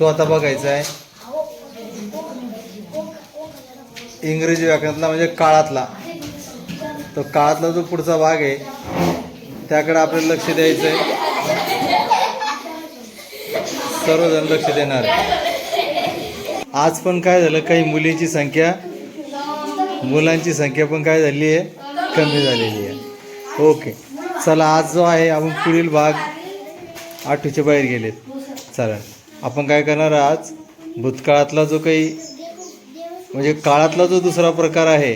तो आता बघायचा आहे. इंग्रजी व्याकरणातला म्हणजे काळातला. तो काळातला जो पुढचा भाग आहे त्याकडे आपल्याला लक्ष द्यायचं आहे सर्वजण लक्ष देणार. आहे. आज पण काय झालं काही मुलींची संख्या मुलांची संख्या पण काय झाली आहे कमी झालेली आहे. ओके. चला आज जो आहे आपण पुढील भाग आठवीच्या बाहेर गेलेत. चला. आपण काय करणार आज? भूतकाळातला जो काही म्हणजे काळातला जो दुसरा प्रकार आहे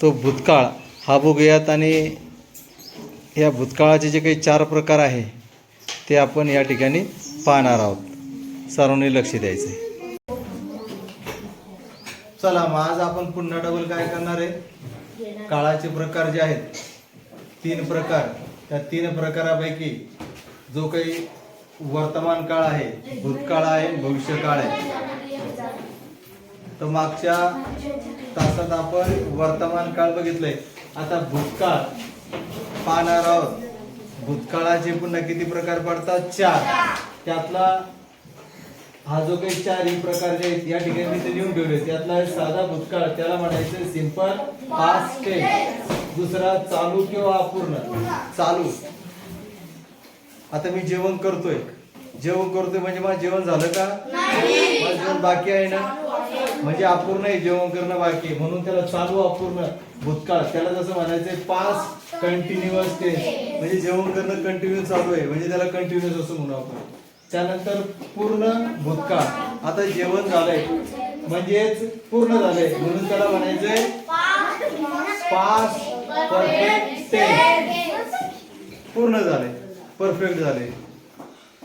तो भूतकाळ हा बघूयात आणि या भूतकाळाचे जे काही चार प्रकार आहे ते आपण या ठिकाणी पाहणार आहोत. सर्वांनी लक्ष द्यायचं चला मग आज आपण पुन्हा डबल काय करणार आहे? काळाचे प्रकार जे आहेत तीन प्रकार. त्या तीन प्रकारापैकी जो काही वर्तमान काळ आहे भूतकाळ आहे भविष्य काळ आहे. तर मागच्या तासात आपण वर्तमान काळ बघितलंय. आता भूतकाळ. पाहणार आहोत. भूतकाळाचे पुन्हा किती प्रकार पडतात? चार. त्यातला हा जो काही चारही प्रकार जे आहेत या ठिकाणी मी ते लिहून ठेवले त्यातला साधा भूतकाळ. त्याला म्हणायचं सिंपल पास्ट टेन्स दुसरा चालू किंवा अपूर्ण. चालू. आता मी जेवण करतोय. जेवण करतोय म्हणजे मला जेवण झालं का? माझं जेवण बाकी आहे ना? म्हणजे अपूर्ण आहे जेवण करणं बाकी आहे. म्हणून त्याला चालू अपूर्ण भूतकाळ. त्याला जसं म्हणायचंय पास कंटिन्युअस टेन्स म्हणजे जेवण करणं कंटिन्यू चालू आहे. म्हणजे त्याला कंटिन्युअस असं म्हणू आपण. त्यानंतर पूर्ण भूतकाळ. आता जेवण झालंय. म्हणजेच पूर्ण झालंय. म्हणून त्याला म्हणायचंय पास परफेक्ट टेन्स पूर्ण झाले परफेक्ट झाले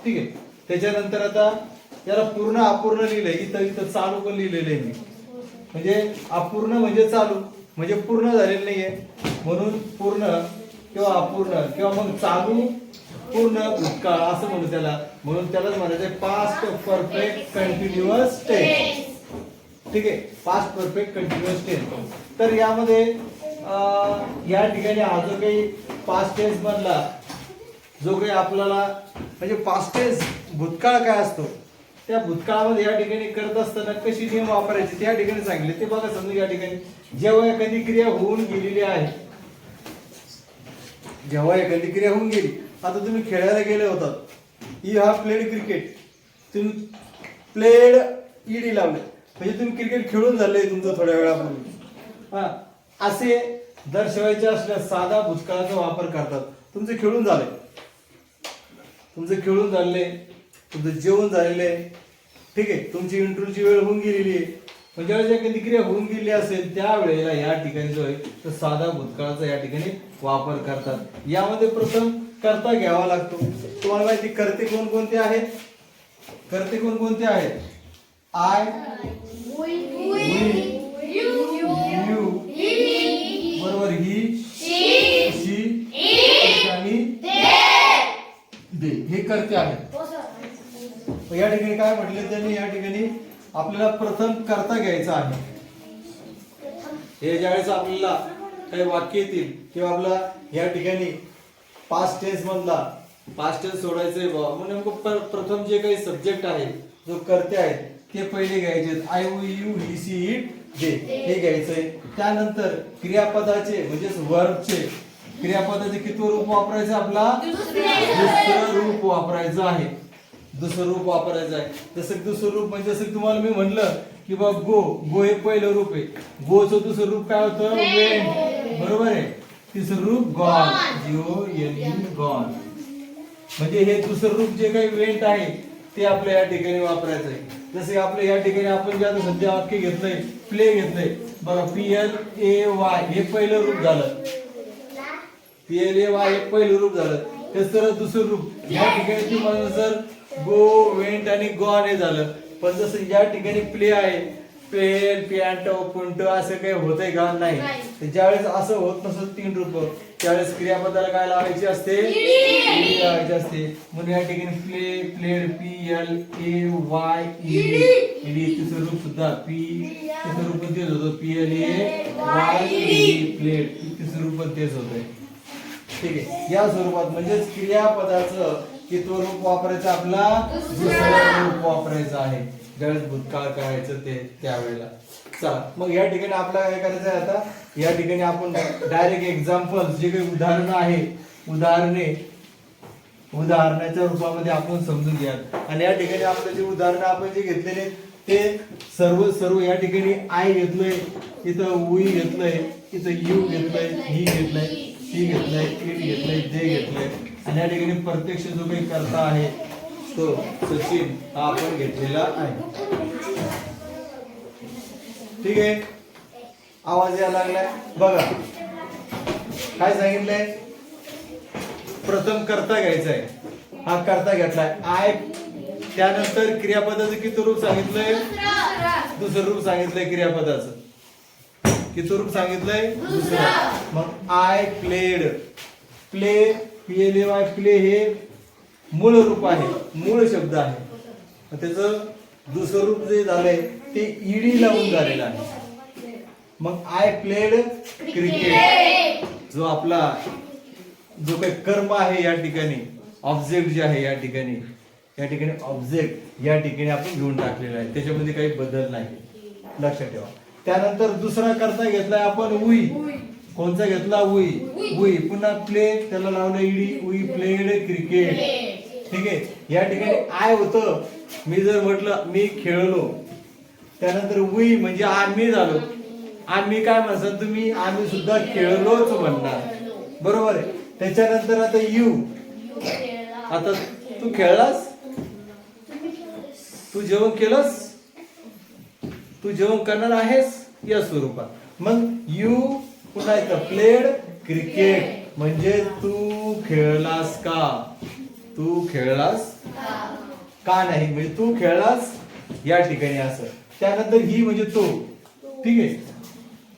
ठीक आहे त्याच्यानंतर आता याला पूर्ण अपूर्ण लिहिलंय. इथं इथं चालू पण लिहिलेलं आहे मी. म्हणजे अपूर्ण म्हणजे चालू. म्हणजे पूर्ण झालेलं नाहीये. म्हणून पूर्ण किंवा अपूर्ण किंवा मग चालू पूर्ण भूतकाळ असं म्हणू त्याला. म्हणून त्यालाच म्हणायचं पास्ट परफेक्ट कंटिन्युअस टेन्स ठीक आहे? पास्ट परफेक्ट कंटिन्युअस टेन्स तर यामध्ये या ठिकाणी हा जो काही पास्ट टेन्स मधला जो काही आपल्याला म्हणजे पास्ट टेन्स भूतकाळ काय असतो? त्या भूतकाळामध्ये या ठिकाणी करत असताना कशी नियम वापरायचे त्या ठिकाणी सांगितले. ते बघा समजा या ठिकाणी. जेव्हा एखादी क्रिया होऊन गेलेली आहे जेव्हा एखादी क्रिया होऊन गेली आता तुम्ही खेळायला गेले होतात. ई हा प्लेड क्रिकेट तुम्ही प्लेड ईडी लावले. म्हणजे तुम्ही क्रिकेट खेळून झाले तुमचं थोड्या वेळापूर्वी. हा. असे दर्शवायचे असल्यास साधा भूतकाळाचा वापर करतात. तुमचे खेळून झाले. तुमचं खेळून झाले तुमचं जेवण झालेलं आहे ठीक आहे तुमची इंटरव्ह्यूची वेळ होऊन गेलेली आहे. पण ज्यावेळेस एखादी क्रिया होऊन गेली असेल त्यावेळेला या ठिकाणी जो आहे तो साधा भूतकाळाचा या ठिकाणी वापर करतात. यामध्ये प्रथम करता घ्यावा लागतो. तुम्हाला माहिती करते कोणकोणते आहेत? करते कोणकोणते आहेत? आय यू बरोबर ही शी आणि दे हे करते आहेत मग या ठिकाणी काय म्हटले त्यांनी? या ठिकाणी आपल्याला प्रथम करता घ्यायचा आहे. हे ज्यावेळेस आपल्याला काही वाक्य येतील किंवा आपला या ठिकाणी पास्ट टेन्स मधला पास्ट टेन्स सोडायचंय बा मग नेमकं प्र- प्रथम जे काही सब्जेक्ट आहे जो करते आहेत ते पहिले घ्यायचे I you he she it they हे घ्यायचंय. त्यानंतर क्रियापदाचे म्हणजेच वर्बचे क्रियापदाचे किती रूप वापरायचं आपला? दुसरं. रूप वापरायचं आहे. दुसरं रूप वापरायचं आहे. जसं दुसरं रूप म्हणजे जसं तुम्हाला मी म्हणलं की बा गो गो हे पहिलं रूप आहे. गोचं दुसरं रूप काय होतं? वेन बरोबर आहे? तिसरं रूप गॉन जिओ एन गॉन म्हणजे हे दुसरं रूप जे काही वेंट आहे ते आपल्या या ठिकाणी वापरायचं आहे. जसे आपल्या या ठिकाणी आपण जे आता सध्या वाक्य घेतलंय प्ले घेतलंय बघा पी एल ए वाय हे पहिलं रूप झालं. पी एल ए वाय हे पहिलं रूप झालं. ते सरळ दुसरं रूप. या ठिकाणी तुम्हाला जर गो वेंट आणि गॉन हे झालं. पण जसं या ठिकाणी प्ले आहे पेल पियांटो पुंटो असं काही होतंय का? नाही. तर ज्यावेळेस असं होत नसत तीन रूप त्यावेळेस क्रियापदाला काय लावायची असते? लावायची असते. म्हणून या ठिकाणी play played P L A Y ED. तिचं रूप सुद्धा. पी तिचं रूप तेच होतं. P L A Y ED played तिचं रूप तेच होतंय. ठीक आहे. या स्वरूपात म्हणजेच क्रियापदाचं की तो रूप वापरायचा? आपला दुसरा रूप वापरायचा आहे. ज्यावेळेस भूतकाळ करायचं ते त्यावेळेला. चला मग या ठिकाणी आपल्याला काय करायचं आहे आता? या ठिकाणी आपण डायरेक्ट एक्झाम्पल जे काही उदाहरणं आहे उदाहरणे उदाहरणाच्या रूपामध्ये आपण समजून घ्या आणि या ठिकाणी आपलं जे उदाहरण आपण जे घेतलेले ते सर्व सर्व या ठिकाणी आय घेतलंय इथं उई घेतलंय इथं यू घेतलंय ही घेतलंय. सी घेतलंय इट घेतलंय जे घेतलंय. आणि या ठिकाणी प्रत्यक्ष जो काही करता आहे तो सचिन हा आपण घेतलेला आहे. ठीक आहे? आवाज यायला लागलाय? बघा. काय सांगितलंय? प्रथम करता घ्यायचा आहे हा करता घेतलाय. आय त्यानंतर क्रियापदाचं किती रूप सांगितलंय? दुसरं रूप सांगितलंय क्रियापदाचं. किती रूप सांगितलंय? दुसरं. मग I played play P L Y play हे मूळ रूप आहे. मूळ शब्द आहे. त्याचं दुसरं रूप जे झालंय ते ईडी लावून झालेलं आहे. मग आय प्लेड क्रिकेट जो आपला जो काही कर्म आहे या ठिकाणी ऑब्जेक्ट जे आहे या ठिकाणी या ठिकाणी ऑब्जेक्ट या ठिकाणी आपण घेऊन टाकलेला आहे. त्याच्यामध्ये काही बदल नाही. लक्षात ठेवा. त्यानंतर दुसरा करता घेतलाय आपण उई. कोणचा घेतला? उई. उई. पुन्हा प्ले त्याला लावलं इडी. उई प्लेड क्रिकेट ठीक आहे? या ठिकाणी आय होतं. मी जर म्हटलं मी खेळलो. त्यानंतर उई म्हणजे आम्ही झालो. आम्ही काय म्हणसाल तुम्ही? आम्ही सुद्धा खेळलोच म्हणणार. बरोबर आहे? त्याच्यानंतर आता यू. आता तू खेळलास. तू जेवण केलंस? तू जेवण करणार आहेस? या स्वरूपात. मग यू पुन्हा येतं प्लेड क्रिकेट म्हणजे तू खेळलास का? तू खेळलास का नाही? म्हणजे तू खेळलास? या ठिकाणी असं. त्यानंतर ही म्हणजे तो. ठीक आहे?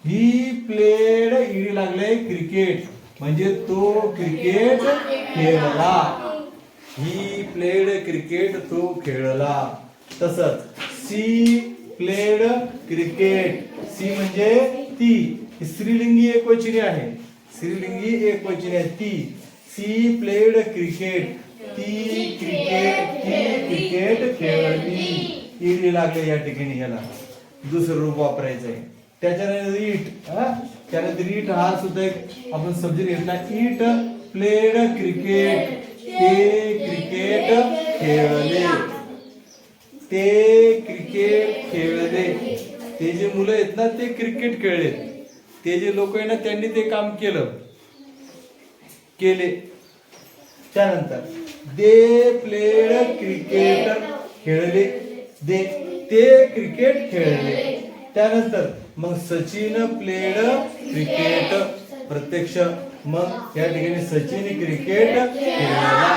ही प्लेड इडी लागले क्रिकेट म्हणजे तो क्रिकेट खेळला. ही प्लेड क्रिकेट तो खेळला. तसंच. C played cricket. सी म्हणजे ती. स्त्रीलिंगी स्त्रीलिंगी एकवचनी आहे. स्त्रीलिंगी एकवचनी आहे. ती. She played cricket. ती क्रिकेट ती क्रिकेट खेळली ईडी लागले या ठिकाणी याला दुसरं रूप वापरायचं आहे त्याच्यानंतर इट हा? त्यानंतर इट हा सुद्धा एक आपण सब्जेक्ट घेतला. It played cricket. ते क्रिकेट खेळले. ते क्रिकेट खेळले. ते जे मुलं आहेत ना ते क्रिकेट खेळले ते जे लोक आहे ना त्यांनी ते काम केलं. केले. त्यानंतर दे प्लेड क्रिकेट खेळले. दे ते क्रिकेट खेळले. त्यानंतर मग सचिन प्लेड क्रिकेट प्रत्यक्ष मग या ठिकाणी सचिन क्रिकेट खेळला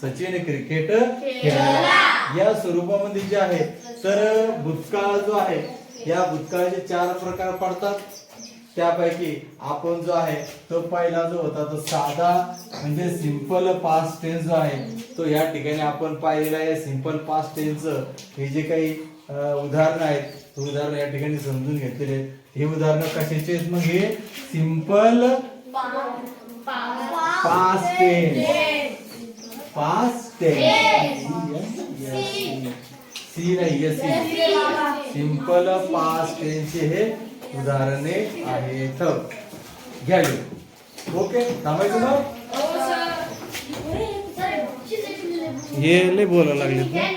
सचिन क्रिकेट खेळला या स्वरूपामध्ये जे आहे तर भूतकाळ जो आहे या भूतकाळाचे चार प्रकार पडतात. त्यापैकी आपण जो आहे तो पहिला जो होता तो साधा म्हणजे सिंपल पास्ट टेन्स जो आहे तो या ठिकाणी आपण पाहिलेला आहे. सिंपल पास्ट टेन्स हे जे काही उदाहरण आहेत ते उदाहरण या ठिकाणी समजून घेतलेले आहेत. हे उदाहरण कशाचे आहेत मग हे? Simple past tense past tense C नाही सी सिंपल पास्ट टेन्सचे हे उदाहरणे आहेत. घ्यावी ओके थांबायचं मग हे लय बोलायला लागले